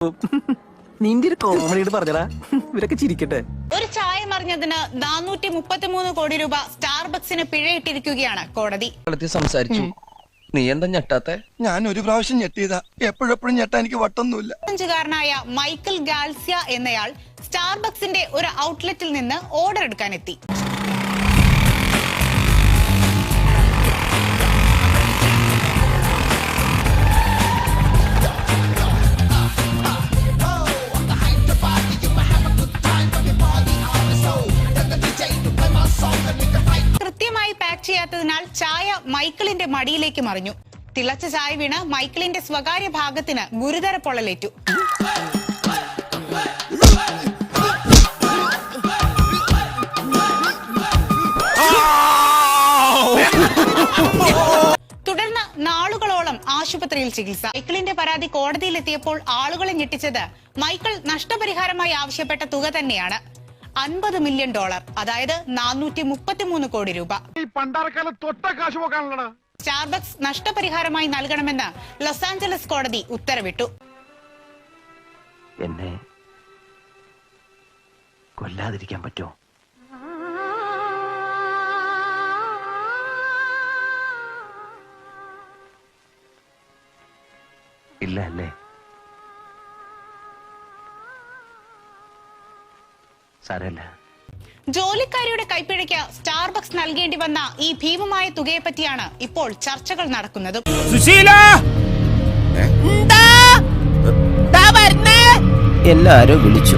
നിന്റെ ഒരു കോമഡിയോട് പറഞ്ഞടാ. ഇവരൊക്കെ ചിരിക്കട്ടെ. ഒരു ചായ മറിഞ്ഞതിന് നാനൂറ്റി മുപ്പത്തി മൂന്ന് കോടി രൂപ സ്റ്റാർബക്സിന് പിഴയിട്ടിരിക്കുകയാണ് കോടതി. സംസാരിച്ചു. നീ എന്താ ഞെട്ടാത്തെ? ഞാൻ ഒരു പ്രാവശ്യം ഞെട്ടിയതാ. എപ്പോഴെപ്പോഴും ഞെട്ടാ എനിക്ക് വട്ടൊന്നുമില്ല. അഞ്ചുകാരനായ മൈക്കിൾ ഗാൽസിയ എന്നയാൾ സ്റ്റാർബക്സിന്റെ ഒരു ഔട്ട്ലെറ്റിൽ നിന്ന് ഓർഡർ എടുക്കാനെത്തി. ചായ മൈക്കിളിന്റെ മടിയിലേക്ക് മറിഞ്ഞു. തിളച്ച ചായ വീണ് മൈക്കിളിന്റെ സ്വകാര്യ ഭാഗത്തിന് ഗുരുതര പൊള്ളലേറ്റു. തുടർന്ന് നാളുകളോളം ആശുപത്രിയിൽ ചികിത്സ. മൈക്കിളിന്റെ പരാതി കോടതിയിലെത്തിയപ്പോൾ ആളുകളെ ഞെട്ടിച്ചത് മൈക്കിൾ നഷ്ടപരിഹാരമായി ആവശ്യപ്പെട്ട തുക തന്നെയാണ്. അൻപത് മില്യൺ ഡോളർ അതായത് നാനൂറ്റി മുപ്പത്തിമൂന്ന് കോടി രൂപ. സ്റ്റാർബക്സ് നഷ്ടപരിഹാരമായി നൽകണമെന്ന് ലോസ് ആഞ്ചലസ് കോടതി ഉത്തരവിട്ടു. എന്നെ കൊല്ലാതിരിക്കാൻ പറ്റുമോ? ഇല്ല അല്ലേ? സാരല്ല ജോലിക്കാരിയുടെ കൈപ്പിഴയ്ക്ക് സ്റ്റാർബക്സ് നൽകേണ്ടി വന്ന ഈ ഭീമമായ തുകയെ പറ്റിയാണ് ഇപ്പോൾ ചർച്ചകൾ നടക്കുന്നത്. എല്ലാരും വിളിച്ചു.